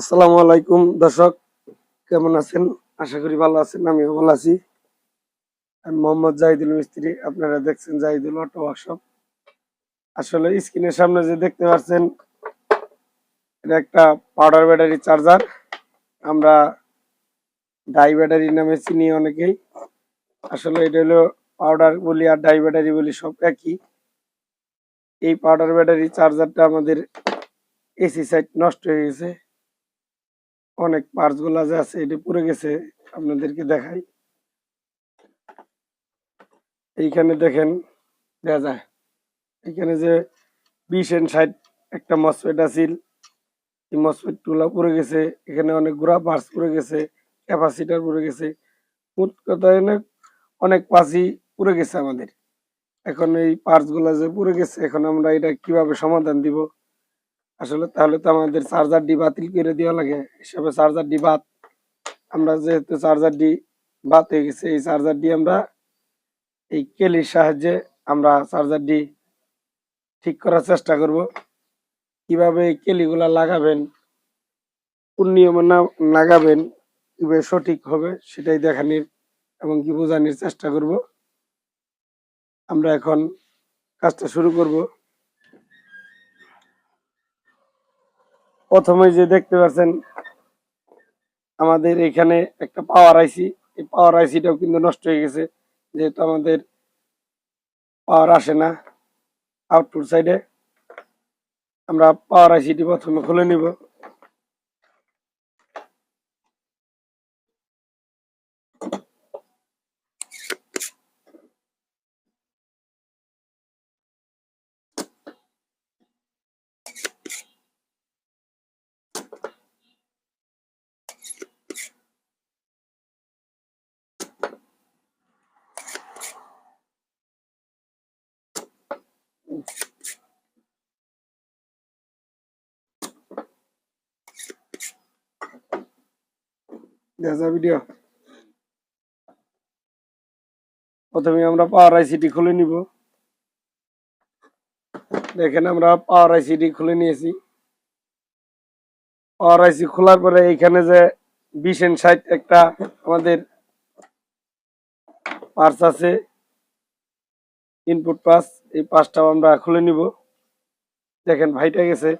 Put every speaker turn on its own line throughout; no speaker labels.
আসসালামু আলাইকুম, দর্শক, কেমন আছেন? আশা করি ভালো আছেন, আমিও ভালো আছি। আমি মোহাম্মদ জাহিদুল মিস্ত্রি, আপনারা দেখছেন জাহিদুল অটো ওয়ার্কশপ। আসলে স্ক্রিনের সামনে যে দেখতে পাচ্ছেন, এটা একটা পাউডার ব্যাটারি চার্জার। আমরা ডাই ব্যাটারি নামে চিনি অনেকেই। আসলে এটা হলো পাউডার বলি আর ডাই ব্যাটারি বলি সব একই। এই পাউডার ব্যাটারি চার্জারটা আমাদের এসি সাইড নষ্ট হয়ে গেছে। অনেক পার্টসগুলা যে আছে, এটা পুড়ে গেছে, আপনাদেরকে দেখাই। এইখানে দেখেন দেখা যায়। এখানে যে বিশ এন্ড ষাট একটা মসফেট আছিল, এই মসফেটগুলা পুড়ে গেছে। এখানে অনেক গুড়া পার্টস পুড়ে গেছে ক্যাপাসিটার পুড়ে গেছে। মোট কথা অনেক অনেক পাসি পুড়ে গেছে আমাদের। এখন এই পার্টসগুলা যে পুড়ে গেছে, এখন আমরা এটা কীভাবে সমাধান দিব? আসলে তাহলে তো আমাদের চার্জার ডি বাতিল করে দেওয়া লাগে। হিসাবে চার্জার ডি বাদ আমরা যেহেতু চার্জার ডি বাদ হয়ে গেছে, এই চার্জার ডি আমরা, এই কেলির সাহায্যে আমরা চার্জার ডি ঠিক করার চেষ্টা করব। কীভাবে এই কেলিগুলা লাগাবেন, কোন নিয়মে না, লাগাবেন, কীভাবে সঠিক হবে সেটাই দেখানির এবং কি বোঝানোর চেষ্টা করব। আমরা এখন কাজটা শুরু করব। প্রথমে যে দেখতে পাচ্ছেন আমাদের এখানে একটা পাওয়ার আইসি এই পাওয়ার আইসিটাও কিন্তু নষ্ট হয়ে গেছে, যেহেতু আমাদের পাওয়ার আসে না আউটপুট সাইডে আমরা পাওয়ার আইসিটি প্রথমে খুলে নিব। দেখা ভিডিও প্রথমে আমরা পাওয়ার আইসিটি খুলে নিব। দেখেন আমরা পাওয়ার আইসিটি খুলে নিয়েছি। পাওয়ার আইসি খোলার পরে এইখানে যে বিশ এন্ড ষাট একটা আমাদের পার্স আছে ইনপুট পাস এই পাসটাও আমরা খুলে নিব। দেখেন ভাইটা গেছে।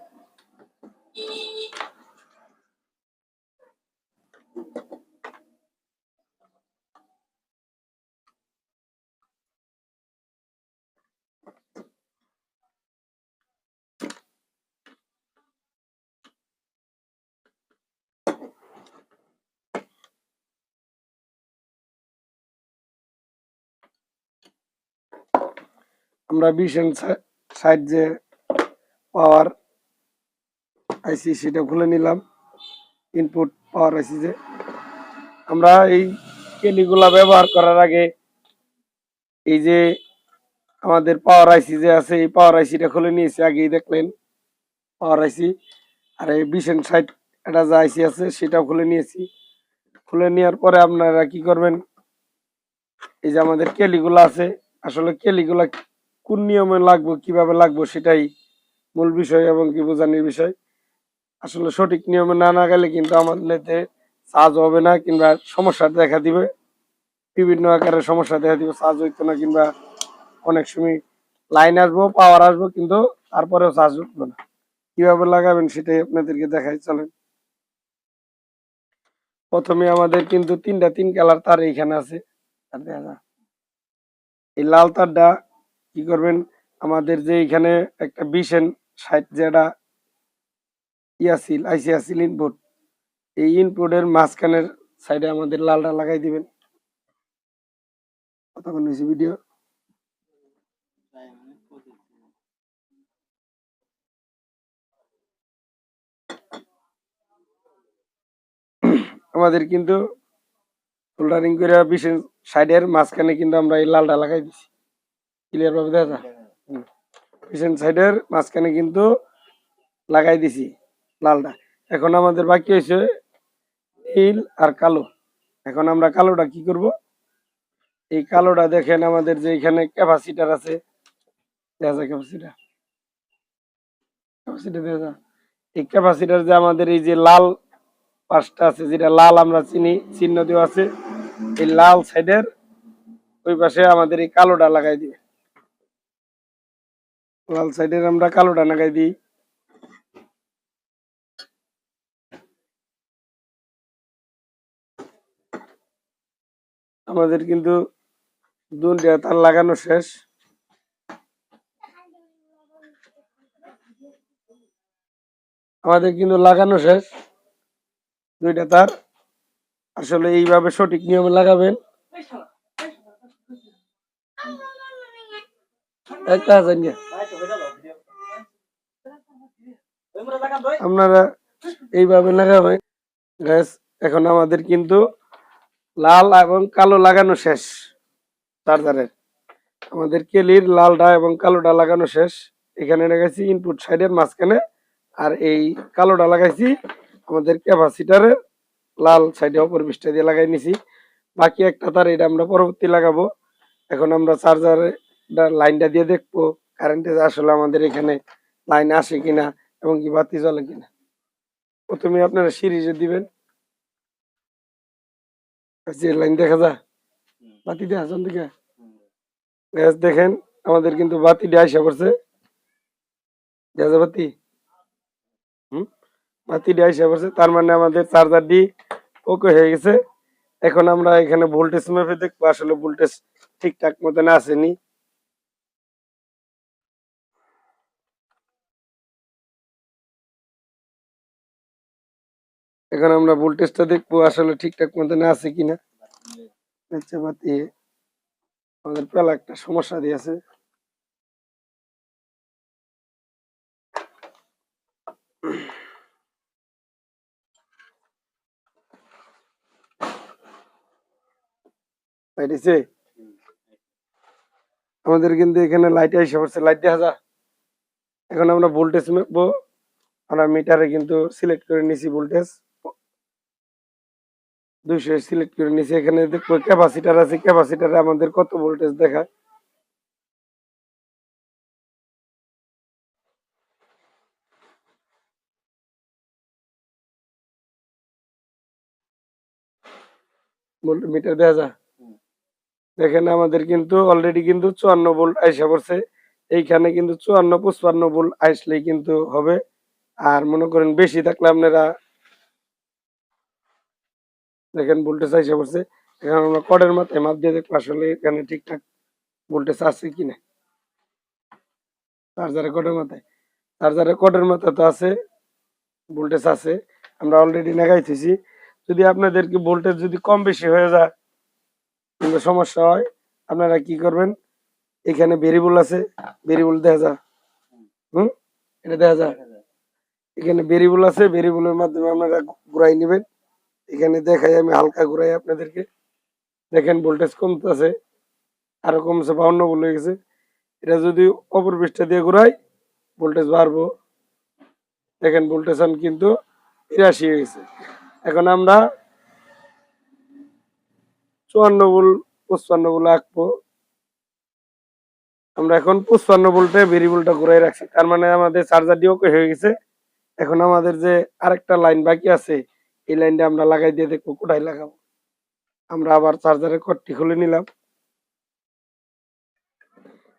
আমরা বিশ সাইড যে পাওয়ার আইসি সেটা খুলে নিলাম। ইনপুট পাওয়ার আইসি যে আমরা এই কেলিগুলা ব্যবহার করার আগে এই যে আমাদের পাওয়ার আইসি যে আছে, এই পাওয়ার আইসিটা খুলে নিয়েছি, আগেই দেখলেন পাওয়ার আইসি। আর এই বিশ সাইড একটা যে আইসি আছে সেটাও খুলে নিয়েছি। খুলে নেওয়ার পরে আপনারা কি করবেন? এই যে আমাদের কেলিগুলা আছে, আসলে কেলিগুলা কোন নিয়মে লাগবে, কীভাবে লাগবে সেটাই মূল বিষয় এবং কি বোঝানোর বিষয়। আসলে সঠিক নিয়মে না না গেলে কিন্তু আমাদের চার্জ হবে না কিংবা সমস্যা দেখা দিবে। বিভিন্ন আকারের সমস্যা দেখা দিবে, চার্জ হইতো না কিংবা অনেক সময় লাইন আসব, পাওয়ার আসব কিন্তু তারপরেও চার্জ উঠবে না। কীভাবে লাগাবেন সেটাই আপনাদেরকে দেখাই, চলেন। প্রথমে আমাদের কিন্তু তিনটা তিন কালার তার এইখানে আছে। এই লাল তারটা কি করবেন? আমাদের যে এখানে একটা বিশেন ষাট যেটা ইয়াসিল আইসি আসিল ইনপুট এই ইনপুটের মাঝখানের সাইডে আমাদের লালটা লাগাই দিবেন। ভিডিও আমাদের কিন্তু সোল্ডারিং করে বিশেষ সাইডের মাঝখানে কিন্তু আমরা এই লালটা লাগাই দিছি। ক্লিয়ার ভাবে দেখা যায় সাইডের মাঝখানে কিন্তু লাগাই দিছি, লালটা। এখন আমাদের বাকি হয়েছে নীল আর কালো। এখন আমরা কালোটা কি করব? এই কালোটা দেখেন আমাদের যে এখানে ক্যাপাসিটার আছে। দেখা যায় ক্যাপাসিটার এই ক্যাপাসিটার যে আমাদের এই যে লাল পাঁচটা আছে, যেটা লাল আমরা চিনি, চিহ্ন দেওয়া আছে, এই লাল সাইডের ওই পাশে আমাদের এই কালোটা লাগাই দিবে। লাল সাইডের আমরা কালোটা লাগাই দিই। আমাদের কিন্তু দুটা তার লাগানো শেষ। আমাদের কিন্তু লাগানো শেষ। দুইটা তার। আসলে এইভাবে সঠিক নিয়মে লাগাবেন। একটা আছে নিয়ে। আপনারা এইভাবে লাগাবেন। গ্যাস এখন আমাদের কিন্তু লাল এবং কালো লাগানো শেষ। চার্জারের আমাদের কেলির লালটা এবং কালোটা লাগানো শেষ। এখানে লাগাইছি ইনপুট সাইডের মাঝখানে। আর এই কালোটা লাগাইছি আমাদের ক্যাপাসিটারের লাল সাইডে অপর পৃষ্ঠা দিয়ে লাগাই নিছি। বাকি একটা তার এটা আমরা পরবর্তী লাগাবো। এখন আমরা চার্জারে লাইনটা দিয়ে দেখব। কারেন্টে আসলে আমাদের এখানে লাইন আসে কিনা এবং কি বাতি জ্বলে কিনা। প্রথমে আপনারা সিরিজে দিবেন যে লাইন দেখা যায়? বাতি দেখা দিকে গ্যাস দেখেন আমাদের কিন্তু বাতি দিয়ে আসা পড়ছে দেখা বাতি? হুম? বাতি দিয়ে আসা পড়ছে তার মানে আমাদের চার্জার ডি ওকে হয়ে গেছে। এখন আমরা এখানে ভোল্টেজ মেপে দেখব আসলে ভোল্টেজ ঠিকঠাক মতন আসেনি। এখন আমরা ভোল্টেজটা দেখব আসলে ঠিকঠাক মতন আছে কিনা। আমাদের পেলা একটা সমস্যা দিয়েছে। আমাদের কিন্তু এখানে লাইট এসে পড়ছে লাইট দেখা যা এখন আমরা ভোল্টেজ মেপবো আমরা মিটারে কিন্তু সিলেক্ট করে নিছি ভোল্টেজ। দুইশো সিলেক্ট করে নিছি এখানে দেখব ক্যাপাসিটার আছে ক্যাপাসিটারে আমাদের কত ভোল্টেজ দেখায়। দেখেন আমাদের কিন্তু অলরেডি কিন্তু চুয়ান্ন ভোল্ট আইসা পড়ছে। এইখানে কিন্তু চুয়ান্ন, পঁচপান্ন ভোল্ট আসলেই কিন্তু হবে। আর মনে করেন বেশি থাকলে আপনারা দেখেন ভোল্টেজ আইসা পড়ছে। এখন আমরা কডের মাথায় মাপ দিয়ে দেখব আসলে এখানে ঠিকঠাক ভোল্টেজ আছে কিনা। চার্জারের কডের মাথায়। চার্জারের কডের মাথায় তো আছে ভোল্টেজ আছে। আমরা অলরেডি লাগাইতেছি। যদি আপনাদেরকে ভোল্টেজ যদি কম বেশি হয়ে যায় কিংবা সমস্যা হয়, আপনারা কি করবেন? এখানে ভেরিয়েবল আছে ভেরিয়েবল দেখা যায় হুম? এটা দেখা যায় এখানে ভেরিয়েবল আছে ভেরিয়েবলের মাধ্যমে আপনারা ঘুরাই নেবেন। এখানে দেখাই আমি হালকা ঘুরাই আপনাদেরকে। দেখেন ভোল্টেজ কমতেছে, আরও কমছে, বাউন্ন ভোল্ট হয়ে গেছে। এটা যদি অপর পৃষ্ঠা দিয়ে ঘুরাই ভোল্টেজ বাড়বো। দেখেন ভোল্টেজ কিন্তু তিরাশি হয়ে গেছে। এখন আমরা চুয়ান্ন ভোল্ট, পঁচপান্ন ভোল্ট আঁকবো। আমরা এখন পঁচপান্ন ভোল্টে ভেরিয়েবলটা ঘুরাই রাখছি। তার মানে আমাদের চার্জার ওকে হয়ে গেছে। এখন আমাদের যে আরেকটা লাইন বাকি আছে এই লাইনটা আমরা লাগাই দিয়ে দেখব, কোথায় লাগাবো। আমরা আবার চার্জারের কটটি খুলে নিলাম।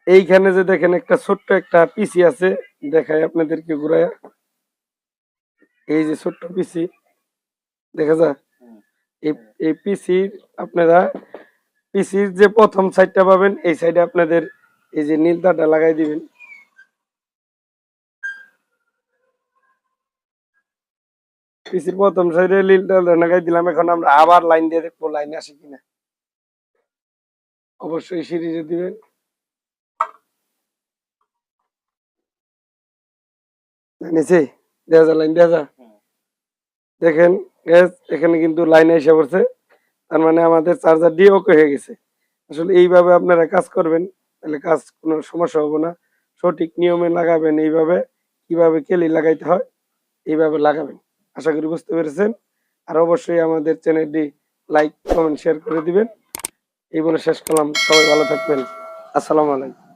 এইখানে যে দেখেন একটা ছোট্ট একটা পিসি আছে, দেখাই আপনাদেরকে ঘুরাইয়া এই যে ছোট্ট পিসি দেখা যায়? এই এই পিসি আপনারা পিসির যে প্রথম সাইডটা পাবেন, এই সাইডে আপনাদের এই যে নীল তারটা লাগাই দিবেন। লাইন এখানে কিন্তু লাইন এসে পড়ছে। তার মানে আমাদের চার্জার দিয়ে ওকে হয়ে গেছে। আসলে এইভাবে আপনারা কাজ করবেন, তাহলে কাজ কোনো সমস্যা হবে না। সঠিক নিয়মে লাগাবেন এইভাবে, কীভাবে কেলি লাগাইতে হয়, এইভাবে লাগাবেন। আশা করি বুঝতে পেরেছেন। আর অবশ্যই আমাদের চ্যানেলটি লাইক, কমেন্ট, শেয়ার করে দিবেন। এই বলে শেষ করলাম। সবাই ভালো থাকবেন। আসসালামু আলাইকুম।